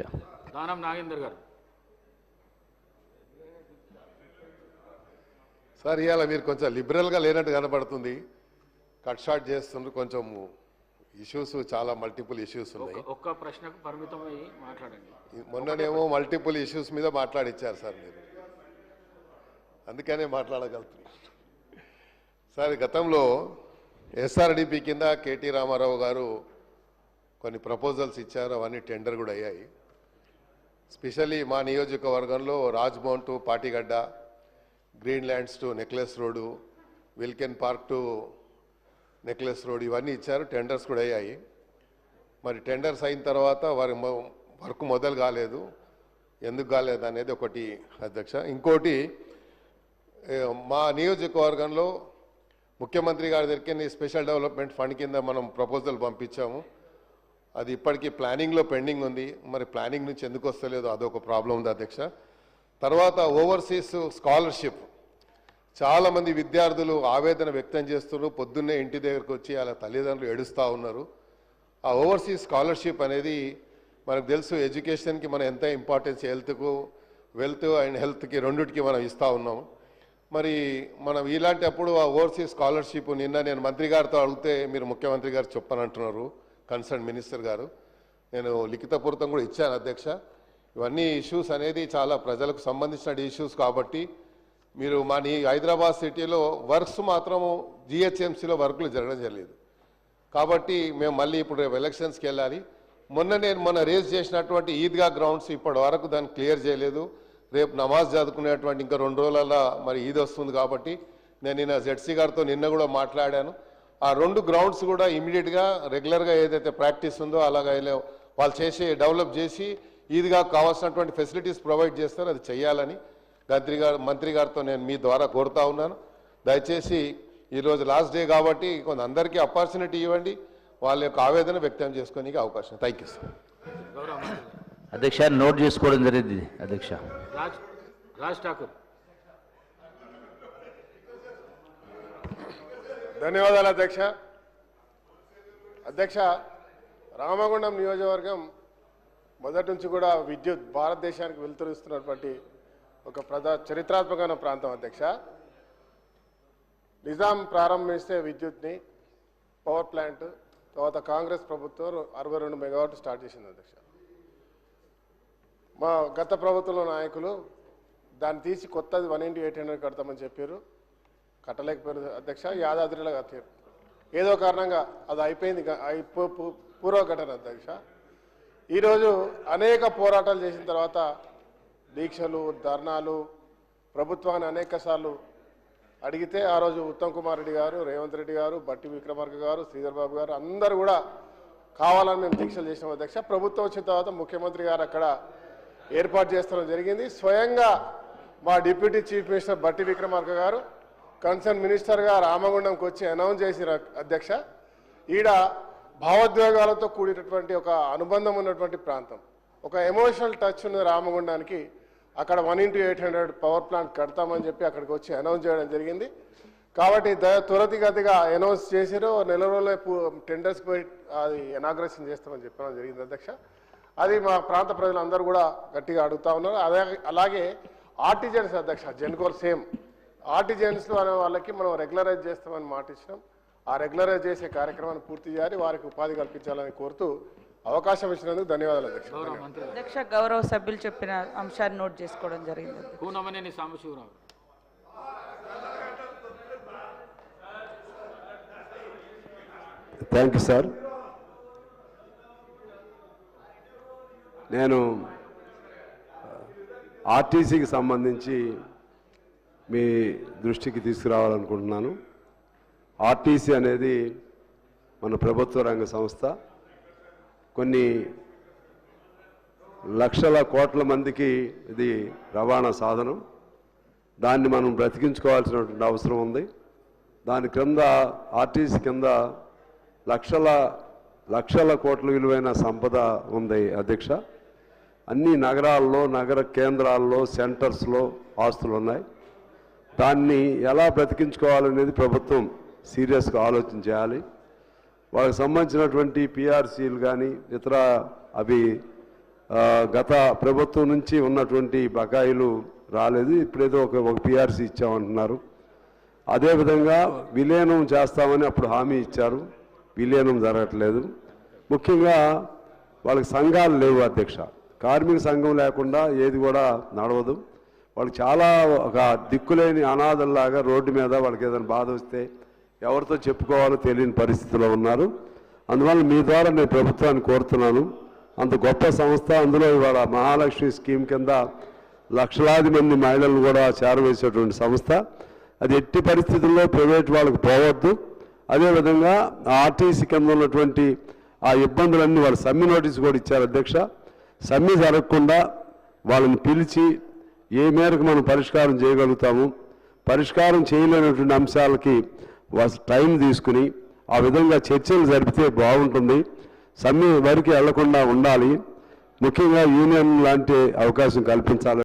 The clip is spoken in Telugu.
అధ్యక్ష. దానం నాగేందర్ గారు. సార్ ఇవాళ మీరు కొంచెం లిబరల్గా లేనట్టు కనబడుతుంది కట్ షాట్ చేస్తుండ్రు కొంచెం ఇష్యూస్ చాలా మల్టిపుల్ ఇష్యూస్ ఉన్నాయి. ఒక్క- ఒక్క ప్రశ్నకు పరిమితమై మాట్లాడండి. మొన్ననేమో మల్టిపుల్ ఇష్యూస్ మీద మాట్లాడిచ్చారు సార్ మీరు. అందుకనే మాట్లాడగలుగుతున్నారు సార్ గతంలో ఎస్ఆర్డిపి కింద కేటీ రామారావు గారు కొన్ని ప్రపోజల్స్ ఇచ్చారు అవన్నీ టెండర్ కూడా అయ్యాయి. స్పెషల్లీ మా నియోజకవర్గంలో Rajbhavan to Patigadda green lands to necklace road Wilken park to necklace road ఇవన్నీ ఇచ్చారు. టెండర్స్ కూడా అయ్యాయి. మరి టెండర్స్ అయిన తర్వాత వారి వర్క్ మొదలు కాలేదు. ఎందుకు కాలేదు అనేది ఒకటి అధ్యక్ష. ఇంకోటి మా నియోజకవర్గంలో ముఖ్యమంత్రి గారి దగ్గరికి స్పెషల్ డెవలప్మెంట్ ఫండ్ కింద మనం ప్రపోజల్ పంపించాము. అది ఇప్పటికీ ప్లానింగ్లో పెండింగ్ ఉంది. మరి ప్లానింగ్ నుంచి ఎందుకు వస్తలేదు అదొక ప్రాబ్లం ఉంది అధ్యక్ష. తర్వాత ఓవర్సీస్ స్కాలర్షిప్. చాలామంది విద్యార్థులు ఆవేదన వ్యక్తం చేస్తున్నారు. పొద్దున్నే ఇంటి దగ్గరకు వచ్చి వాళ్ళ తల్లిదండ్రులు ఏడుస్తూ ఉన్నారు. ఆ ఓవర్సీస్ స్కాలర్షిప్ అనేది మనకు తెలుసు ఎడ్యుకేషన్కి మనం ఎంత ఇంపార్టెన్స్ హెల్త్కు వెల్త్ అండ్ హెల్త్కి రెండిటికి మనం ఇస్తూ ఉన్నాం. మరి మనం ఇలాంటి అప్పుడు ఆ ఓవర్సీస్ స్కాలర్షిప్ నిన్న నేను మంత్రి గారితో అడిగితే మీరు ముఖ్యమంత్రి గారు చెప్పనంటున్నారు. కన్సర్న్ మినిస్టర్ గారు. నేను లిఖితపూర్వకం కూడా ఇచ్చాను అధ్యక్ష. ఇవన్నీ ఇష్యూస్ అనేది చాలా ప్రజలకు సంబంధించిన ఇష్యూస్ కాబట్టి మీరు మా హైదరాబాద్ సిటీలో వర్క్స్ మాత్రము జిహెచ్ఎంసీలో వర్కులు జరగడం జరిగలేదు. కాబట్టి మేము మళ్ళీ ఇప్పుడు రేపు ఎలక్షన్స్కి వెళ్ళాలి. మొన్న నేను మొన్న రేజ్ చేసినటువంటి ఈద్గా గ్రౌండ్స్ ఇప్పటి వరకు దాన్ని క్లియర్ చేయలేదు. రేపు నమాజ్ చదువుకునేటువంటి ఇంకా రెండు రోజులలో మరి ఈద్ వస్తుంది కాబట్టి నేను నిన్న జెడ్సీ గారితో నిన్న కూడా మాట్లాడాను. ఆ రెండు గ్రౌండ్స్ కూడా ఇమీడియట్గా రెగ్యులర్గా ఏదైతే ప్రాక్టీస్ ఉందో అలాగా వాళ్ళు చేసి డెవలప్ చేసి ఈద్గా కావాల్సినటువంటి ఫెసిలిటీస్ ప్రొవైడ్ చేస్తారు అది చేయాలని మంత్రి గారు మంత్రి గారితో నేను మీ ద్వారా కోరుతా ఉన్నాను. దయచేసి ఈరోజు లాస్ట్ డే కాబట్టి కొంత అందరికీ ఆపర్చునిటీ ఇవ్వండి. వాళ్ళ యొక్క ఆవేదన వ్యక్తం చేసుకోనికి అవకాశం. Thank you sir. అధ్యక్ష నోట్ చేసుకోవడం జరిగింది. అధ్యక్ష. రాజ్ రాజ్ ఠాకూర్. ధన్యవాదాలు అధ్యక్ష. అధ్యక్ష రామగుండం నియోజకవర్గం మొదటి నుంచి కూడా విద్యుత్ భారతదేశానికి వెలుతురుస్తున్నటువంటి ఒక ప్రజా చరిత్రాత్మకమైన ప్రాంతం అధ్యక్ష. నిజాం ప్రారంభిస్తే విద్యుత్ని పవర్ ప్లాంట్ తర్వాత కాంగ్రెస్ ప్రభుత్వం అరవై రెండు మెగావాట్ స్టార్ట్ చేసింది అధ్యక్ష. మా గత ప్రభుత్వంలో నాయకులు దాన్ని తీసి కొత్తది వన్ ఇంటూ ఎయిట్ హండ్రెడ్ కడతామని చెప్పారు. కట్టలేకపోయారు అధ్యక్ష యాదాద్రిలో కట్టారు ఏదో కారణంగా అది అయిపోయింది పూర్వఘటన పూర్వ ఘటన అధ్యక్ష. ఈరోజు అనేక పోరాటాలు చేసిన తర్వాత దీక్షలు ధర్నాలు ప్రభుత్వాన్ని అనేక సార్లు అడిగితే ఆ రోజు ఉత్తమ్ కుమార్ రెడ్డి గారు రేవంత్ రెడ్డి గారు బట్టి విక్రమార్క గారు శ్రీధర్ బాబు గారు అందరూ కూడా కావాలని మేము దీక్షలు చేసిన అధ్యక్ష. ప్రభుత్వం వచ్చిన తర్వాత ముఖ్యమంత్రి గారు అక్కడ ఏర్పాటు చేస్తడం జరిగింది. స్వయంగా మా డిప్యూటీ చీఫ్ మినిస్టర్ బట్టి విక్రమార్క గారు కన్సర్న్ మినిస్టర్గా రామగుండంకి వచ్చి అనౌన్స్ చేసిన అధ్యక్ష. ఈడ భావోద్వేగాలతో కూడినటువంటి ఒక అనుబంధం ఉన్నటువంటి ప్రాంతం. ఒక ఎమోషనల్ టచ్ ఉన్న రామగుండానికి. అక్కడ one into eight hundred power plant కడతామని చెప్పి అక్కడికి వచ్చి అనౌన్స్ చేయడం జరిగింది. కాబట్టి ద- త్వరతిగతిగా అనౌన్స్ చేసారు నెల రోజులే టెండర్స్ పోయి అది ఎనాగ్రేషన్ చేస్తామని చెప్పడం జరిగింది అధ్యక్ష. అది మా ప్రాంత ప్రజలందరూ కూడా గట్టిగా అడుగుతా ఉన్నారు. అదే అలాగే ఆర్టిజన్స్ అధ్యక్ష జెన్కోర్ సేమ్. ఆర్టిజన్స్లో అనే వాళ్ళకి మనం రెగ్యులరైజ్ చేస్తామని మాట ఇచ్చినాం. ఆ రెగ్యులరైజ్ చేసే కార్యక్రమాన్ని పూర్తి చేయాలి. వారికి ఉపాధి కల్పించాలని కోరుతూ అవకాశం ఇచ్చినందుకు ధన్యవాదాలు అధ్యక్ష. అధ్యక్ష గౌరవ సభ్యులు చెప్పిన అంశాన్ని నోట్ చేసుకోవడం జరిగింది. Kunamneni Sambasiva Rao. Thank you sir. నేను ఆర్టీసీకి సంబంధించి మీ దృష్టికి తీసుకురావాలనుకుంటున్నాను. ఆర్టీసీ అనేది మన ప్రభుత్వ రంగ సంస్థ. కొన్ని లక్షల కోట్ల మందికి ఇది రవాణా సాధనం. దాన్ని మనం బ్రతికించుకోవాల్సినటువంటి అవసరం ఉంది. దాని క్రింద ఆర్టీసీ కింద లక్షల లక్షల కోట్ల విలువైన సంపద ఉంది అధ్యక్ష. అన్ని నగరాల్లో నగర కేంద్రాల్లో సెంటర్స్లో ఆస్తులు ఉన్నాయి దాన్ని ఎలా బ్రతికించుకోవాలనేది ప్రభుత్వం సీరియస్గా ఆలోచన చేయాలి. వాళ్ళకి సంబంధించినటువంటి పిఆర్సీలు కానీ ఇతర అవి గత ప్రభుత్వం నుంచి ఉన్నటువంటి బకాయిలు రాలేదు. ఇప్పుడేదో ఒక ఒక పిఆర్సీ ఇచ్చామంటున్నారు. అదేవిధంగా విలీనం చేస్తామని అప్పుడు హామీ ఇచ్చారు. విలీనం జరగట్లేదు. ముఖ్యంగా వాళ్ళకి సంఘాలు లేవు అధ్యక్ష. కార్మిక సంఘం లేకుండా ఏది కూడా నడవదు. వాళ్ళు చాలా ఒక దిక్కులేని అనాథల్లాగా రోడ్డు మీద వాళ్ళకి ఏదైనా బాధ వస్తే ఎవరితో చెప్పుకోవాలో తెలియని పరిస్థితిలో ఉన్నారు. అందువల్ల మీ ద్వారా నేను ప్రభుత్వాన్ని కోరుతున్నాను. అంత గొప్ప సంస్థ. అందులో ఇవాళ మహాలక్ష్మి స్కీమ్ కింద లక్షలాది మంది మహిళలను కూడా చేరవేసేటువంటి సంస్థ. అది ఎట్టి పరిస్థితుల్లో ప్రైవేట్ వాళ్ళకి పోవద్దు. అదేవిధంగా ఆర్టీసీ కింద ఉన్నటువంటి ఆ ఇబ్బందులన్నీ వాళ్ళు సమ్మె నోటీస్ కూడా ఇచ్చారు అధ్యక్ష. సమ్మె జరగకుండా వాళ్ళని పిలిచి ఏ మేరకు మనం పరిష్కారం చేయగలుగుతాము? పరిష్కారం చేయలేనటువంటి అంశాలకి టైం తీసుకుని ఆ విధంగా చర్చలు జరిపితే బాగుంటుంది. సమ్మె వరకు వెళ్ళకుండా ఉండాలి. ముఖ్యంగా యూనియన్ లాంటి అవకాశం కల్పించాలి.